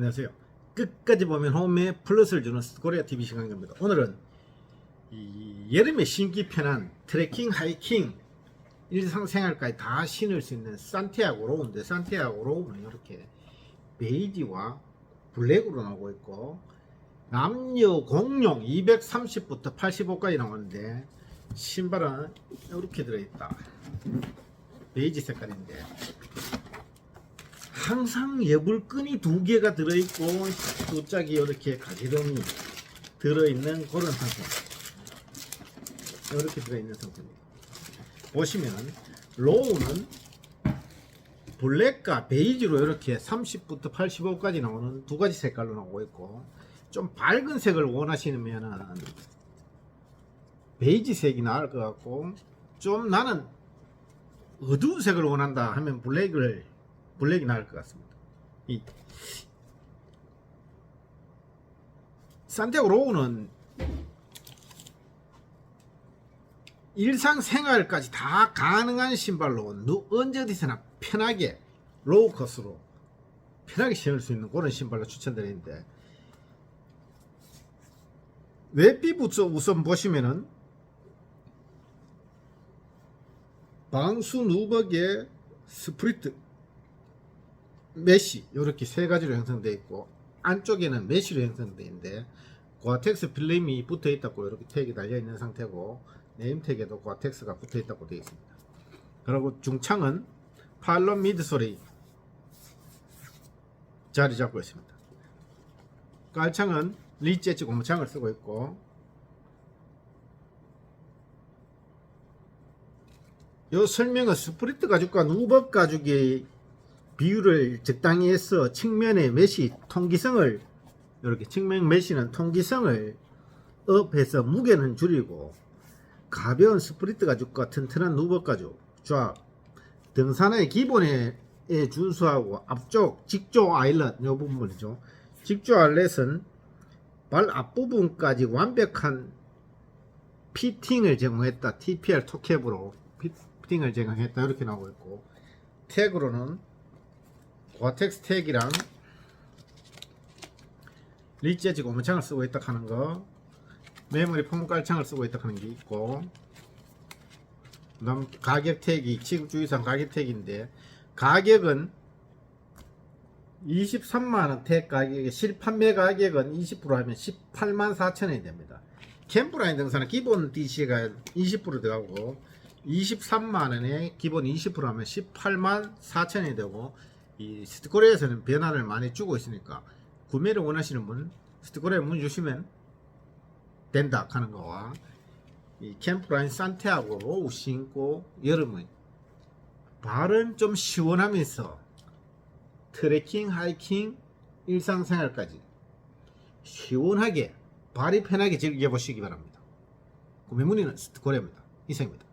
안녕하세요. 끝까지 보면 홈에 플러스를 주는 코리아 TV 시간입니다. 오늘은 이 여름에 신기 편한 트레킹, 하이킹, 일상생활까지 다 신을 수 있는 산티아고 로우인데 산티아고 로우는 이렇게 베이지와 블랙으로 나오고 있고 남녀 공용 230부터 85까지 나오는데 신발은 이렇게 들어있다. 베이지 색깔인데 항상 예불끈이 두 개가 들어있고 두 짝이 이렇게 가지런히 들어있는 그런 상태. 이렇게 들어있는 상태입니다. 보시면은 로우는 블랙과 베이지로 이렇게 30부터 85까지 나오는 두 가지 색깔로 나오고 있고 좀 밝은 색을 원하시면은 베이지 색이 나을 것 같고 좀 나는 어두운 색을 원한다 하면 블랙을 블랙이 나을 것 같습니다. 이 산티아고 로우는 일상생활까지 다 가능한 신발로 누, 언제 어디서나 편하게 로우 컷으로 편하게 신을 수 있는 그런 신발로 추천드리는데 웹비부터 우선 보시면은 방수 누벅의 스프리트 메쉬 이렇게 세 가지로 형성되어 있고 안쪽에는 메쉬로 형성되어 있는데 고아텍스 필름이 붙어 있다고 이렇게 택이 달려 있는 상태고 네임 택에도 고아텍스가 붙어 있다고 되어 있습니다. 그리고 중창은 팔론 미드솔이 자리 잡고 있습니다. 깔창은 리재치 고무창을 쓰고 있고 요 설명은 스프리트 가죽과 누벅 가죽의 비율을 적당히 해서 측면의 메시 통기성을 이렇게 측면 메시는 통기성을 업해서 무게는 줄이고 가벼운 스프리트 가죽과 튼튼한 누벅 가죽 조합 등산의 기본에 준수하고 앞쪽 직조 아일렛 요 부분이죠. 직조 아일렛은 발 앞부분까지 완벽한 피팅을 제공했다. TPR 토캡으로 피팅을 제공했다. 이렇게 나오고 있고 택으로는 고아텍스 택이랑 리재지 고무창을 쓰고 있다 하는 거. 메모리 폼 깔창을 쓰고 있다 하는 게 있고. 그다음 가격 택이 취급주의상 가격 택인데 가격은 23만원 택 가격에 실판매 가격은 20% 하면 18만 4천원이 됩니다. 캠프라인 등산은 기본 DC가 20% 들어가고 23만원에 기본 20% 하면 18만 4천원이 되고 이 스티커에서는 변화를 많이 주고 있으니까 구매를 원하시는 분 스티커에 문 주시면 된다 하는 거와 이 캠프라인 산티아고 로우 신고 여름은 발은 좀 시원하면서 트레킹, 하이킹, 일상생활까지 시원하게 발이 편하게 즐겨보시기 바랍니다. 구매 문의는 스티커입니다. 이상입니다.